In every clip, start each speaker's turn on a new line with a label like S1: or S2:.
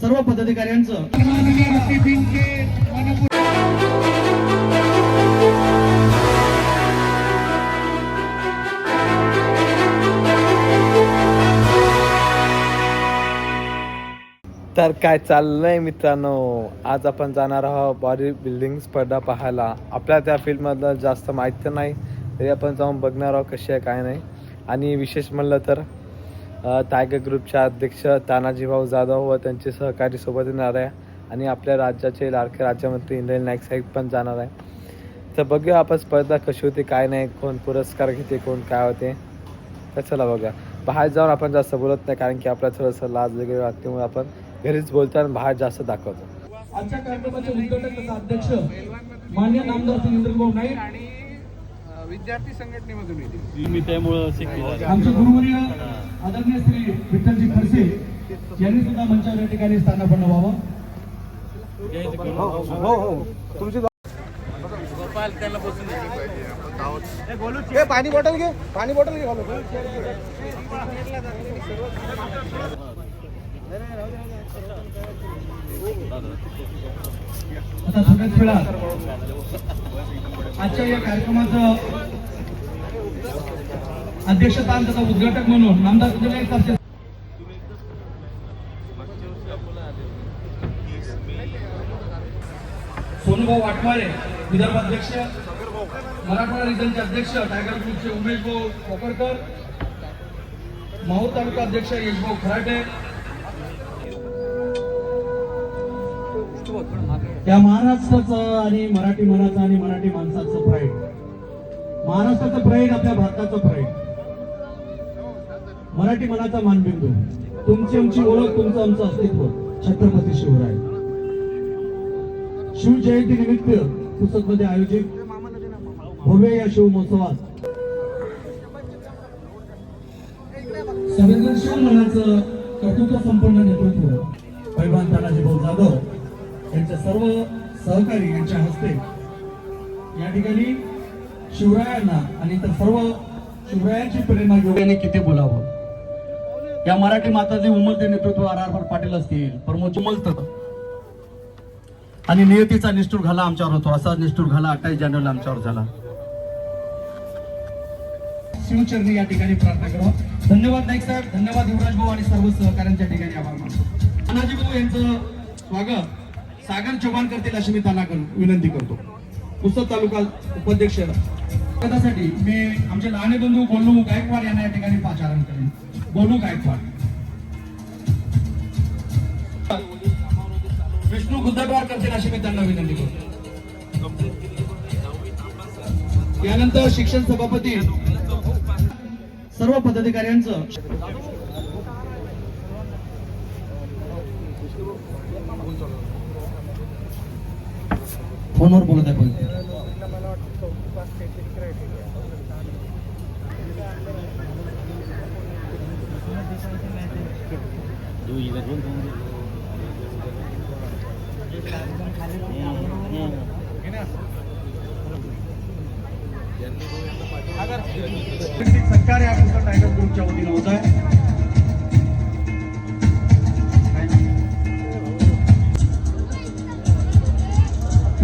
S1: सर्व पदाधिकाऱ्यांचं.
S2: तर काय चाललंय मित्रांनो? आज आपण जाणार आहोत बॉडी बिल्डिंग स्पर्धा पाहायला. आपल्या त्या फील्डमधलं जास्त माहीत तर नाही. तरी आपण जाऊन बघणार आहोत कशी आहे काय नाही. आणि विशेष म्हणलं तर टायगर ग्रुपच्या अध्यक्ष तानाजी भाऊ जाधव व त्यांचे सहकारी सोबत येणार आहे आणि आपल्या राज्याचे लाडके राज्यमंत्री इंद्रनील नाईक साहेब पण जाणार आहे. तर बघूया आपण स्पर्धा कशी होती काय नाही कोण पुरस्कार घेते कोण काय होते. तर चला बघा बाहेर जाऊन आपण जास्त बोलत नाही कारण की आपल्याला थोडंसं लाज वगैरे वाटते म्हणून आपण घरीच बोलतो आणि बाहेर जास्त दाखवतो.
S1: आजच्या कार्यक्रमाचे उद्घाटक अध्यक्ष मान्य नामदार इंद्रभाऊ नाईक
S3: विद्यार्थी संघटनेमधून येते
S4: मी त्यामुळं
S1: आमचे गुरुवर्य आदरणीय श्री विठ्ठलजी खडसे यांनी सुद्धा मंचावर या ठिकाणी स्थानापन्न व्हावं.
S3: गोपाल त्याला बसून पाहिजे
S1: पाणी बॉटल घे पाणी बॉटल घे. आता थोड्याच वेळा आजच्या या कार्यक्रमाचं अध्यक्षस्थान त्याचा उद्घाटक म्हणून नामदार विद्यालय तर्फे सोनूभाऊ वाटमारे विदर्भ अध्यक्ष मराठवाडा रिजनचे अध्यक्ष टायगर ग्रुपचे उमेश भाऊ कोपरकर माहूर तालुका अध्यक्ष यशभाऊ खराटे त्या महाराष्ट्राचं आणि मराठी मनाचं आणि मराठी माणसाचं प्राईड महाराष्ट्राचं प्राईड आपल्या भारताचं प्राईड मराठी मनाचा मानबिंदू. तुमची आमची ओळख तुमचं आमचं अस्तित्व. छत्रपती शिवराय. शिवजयंती निमित्त पुसदमध्ये आयोजित भव्य या शिव महोत्सवात संवेदनशील मनाचं कर्तृत्व संपन्न नेतृत्व पैलवान तानाजी भाऊ जाधव. यांच्या सर्व सहकारी यांच्या हस्ते या ठिकाणी शिवरायांना आणि इतर सर्व शिवरायांची प्रेरणा घेऊन किती बोलावं? या मराठी माताचे उमलते नेतृत्व आर आर पाटील असतील प्रमोद उमलत. आणि नियतीचा निष्ठूर घाला आमच्यावर होतो असा निष्ठूर घाला अठ्ठावीस जानेवारीला आमच्यावर झाला. शिवचरणी या ठिकाणी प्रार्थना करा. धन्यवाद नाईक साहेब धन्यवाद युवराज भाऊ आणि सर्व सहकाऱ्यांच्या ठिकाणी आभार मानतो. भाऊ यांचं स्वागत. सागर चव्हाण करतील अशी मी त्यांना विनंती करतो. पुस्तक तालुका उपाध्यक्ष पदासाठी मी आमचे लहाने बंधू गोलू गायकवाड यांना या ठिकाणी पाचारण करेन. गोलू गायकवाड. विष्णू गुद्दडवार करतील अशी मी त्यांना विनंती करतो. यानंतर शिक्षण सभापती सर्व पदाधिकाऱ्यांचं फोनवर बोलत आहे पण सरकार या टायगर ग्रुपच्या वतीनं होत आहे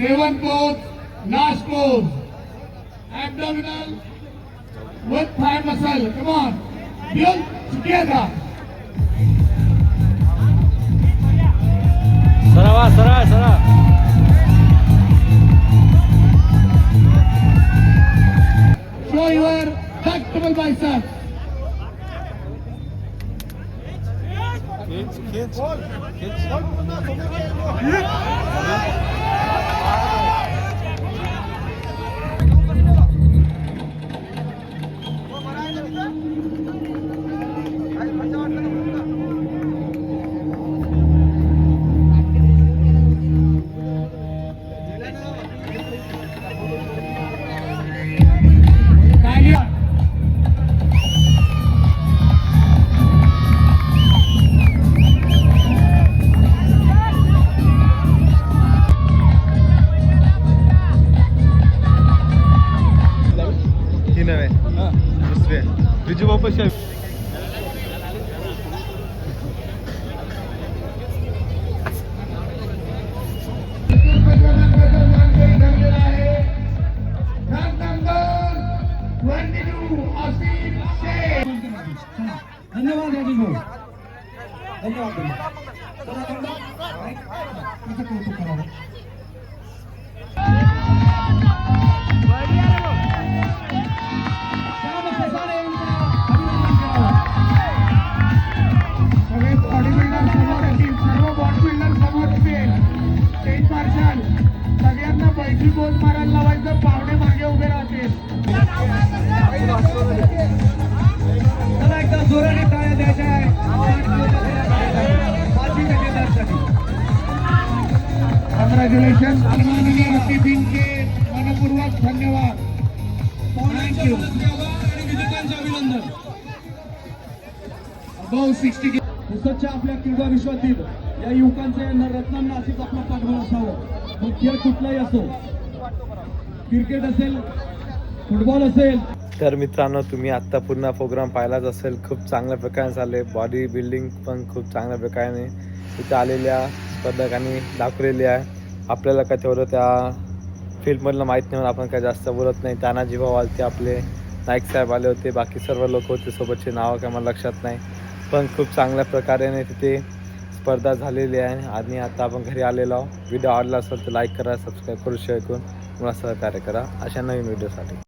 S5: seven pose, last pose. Abdominal with thigh muscle. Come on. Build together.
S4: Sarawak, Sarawak, Sarawak.
S5: show your tactical biceps.
S2: Kids, kids, kids. kids. दुसरे तुझी बापाशी
S1: धन्यवाद राजेश भाऊ धन्यवाद
S5: सगळ्यांना मारायला लावायचं पाहुणे मागे उभे राहतील.
S1: चला एकदा जोराने टाळ्या द्यायच्या
S5: कॉंग्रॅच्युलेशन सन्माननीय अतिथींचे मनपूर्वक धन्यवाद. थँक्यू
S1: आणि विजेत्यांचे अभिनंदन
S5: अबाव सिक्स्टी
S1: पुसदच्या आपल्या क्रीडा विश्वातील या युवकांचे रत्नांना असेच आपला पाठबळ असावं. मग खेळ कुठलाही असो क्रिकेट असेल फुटबॉल असेल.
S2: तर मित्रांनो तुम्ही आत्ता पूर्ण प्रोग्राम पाहिलाच असेल. खूप चांगल्या प्रकारे झाले बॉडी बिल्डिंग पण खूप चांगल्या प्रकारे तिथे आलेल्या स्पर्धकांनी दाखवलेली आहे. आपल्याला काय तेवढं त्या फील्डमधलं माहीत नाही म्हणून आपण काय जास्त बोलत नाही. तानाजी भाऊ आलते आपले. नाईक साहेब आले होते. बाकी सर्व लोक होते. सोबतचे नावं काय मला लक्षात नाही. पण खूप चांगल्या प्रकारे तिथे स्पर्धा झालेली आहे. आणि आता आपण घरी आलेलो आहोत. व्हिडिओ आवडला असेल तर लाईक करा सबस्क्राईब करू शकून मला सहकार्य करा. अशा नवीन व्हिडिओसाठी